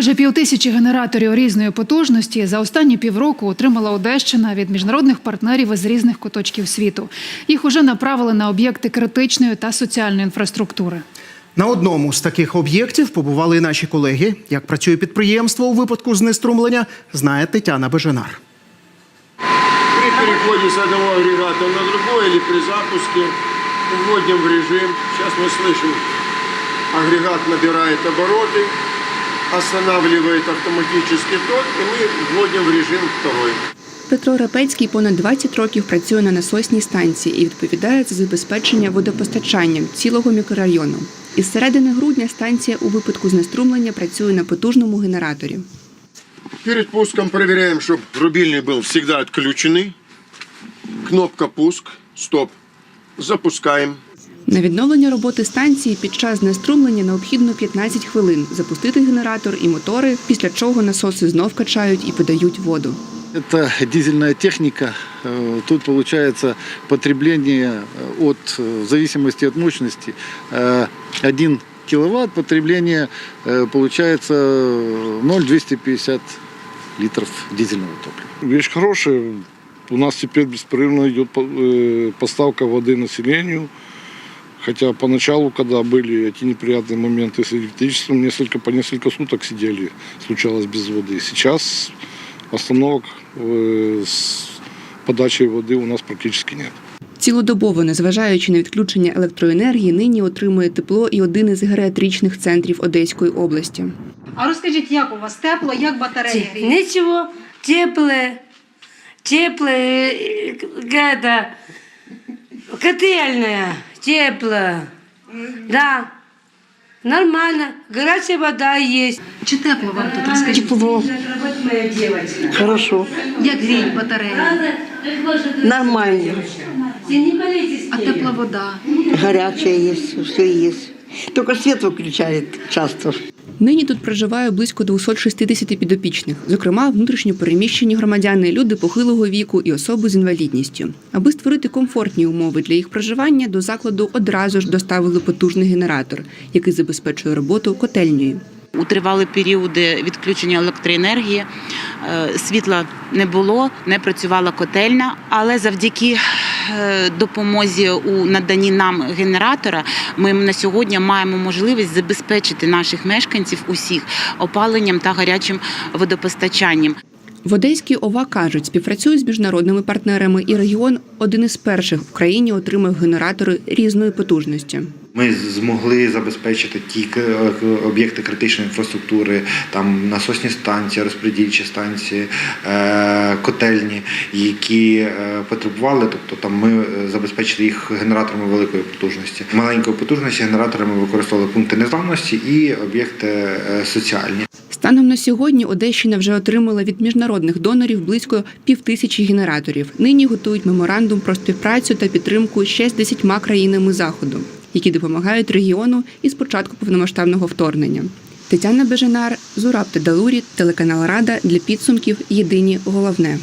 Майже півтисячі генераторів різної потужності за останні півроку отримала Одещина від міжнародних партнерів із різних куточків світу. Їх уже направили на об'єкти критичної та соціальної інфраструктури. На одному з таких об'єктів побували і наші колеги. Як працює підприємство у випадку знеструмлення, знає Тетяна Беженар. При переходе с одного агрегата на другой или при запуске вводим в режим. Сейчас мы слышим, агрегат набирает обороты, останавливает автоматический ток, и мы вводим в режим второй. Петро Рапецький понад 20 років працює на насосній станції і відповідає за забезпечення водопостачанням цілого мікрорайону. Із середини грудня станція у випадку знеструмлення працює на потужному генераторі. Перед пуском проверяем, чтобы рубильник был всегда отключенный. Кнопка пуск, стоп. Запускаем. На відновлення роботи станції під час знеструмлення необхідно 15 хвилин запустити генератор і мотори, після чого насоси знов качають і подають воду. Это дизельная техника. Э, Тут получается потребление э, от, э, в зависимости от мощности, э, 1 киловатт, потребление э, получается э, 0,250 литров дизельного топлива. Вещь хорошая. У нас теперь беспрерывно идет по- э, поставка воды населению. Хотя поначалу, когда были эти неприятные моменты с электричеством, несколько, по несколько суток сидели, случалось без воды. Сейчас остановок э, с подачей воды у нас практически нет. Цілодобово, незважаючи на відключення електроенергії, нині отримує тепло і один із геріатричних центрів Одеської області. А розкажіть, як у вас тепло, як батарея гріє? Ничего, теплое, теплое, э, теплая. Да, нормально, горячая вода есть. Чи тепло вам тут? Розкажіть, Тепло, хорошо, як гріють батареї? нормально. А тепла вода? Горячая есть, все есть. Только свет выключает часто. Нині тут проживає близько 260 підопічних, зокрема внутрішньо переміщені громадяни, люди похилого віку і особи з інвалідністю. Аби створити комфортні умови для їх проживання, до закладу одразу ж доставили потужний генератор, який забезпечує роботу котельнею. У тривалі періоди відключення електроенергії е, світла не було, не працювала котельня, але завдяки допомозі у наданні нам генератора ми на сьогодні маємо можливість забезпечити наших мешканців усіх опаленням та гарячим водопостачанням. В Одеській ОВА кажуть, співпрацюють з міжнародними партнерами, і регіон один із перших в країні отримав генератори різної потужності. Ми змогли забезпечити ті об'єкти критичної інфраструктури, там насосні станції, розподільчі станції, е, котельні, які е, потребували. Тобто там ми е, забезпечили їх генераторами великої потужності. Маленької потужності генераторами використовували пункти незламності і об'єкти соціальні. Станом на сьогодні Одещина вже отримала від міжнародних донорів близько півтисячі генераторів. Нині готують меморандум про співпрацю та підтримку ще з десятьма країнами заходу, які допомагають регіону із початку повномасштабного вторгнення. Тетяна Беженар, Зураб Тедалурі, телеканал Рада для підсумків Єдині головне.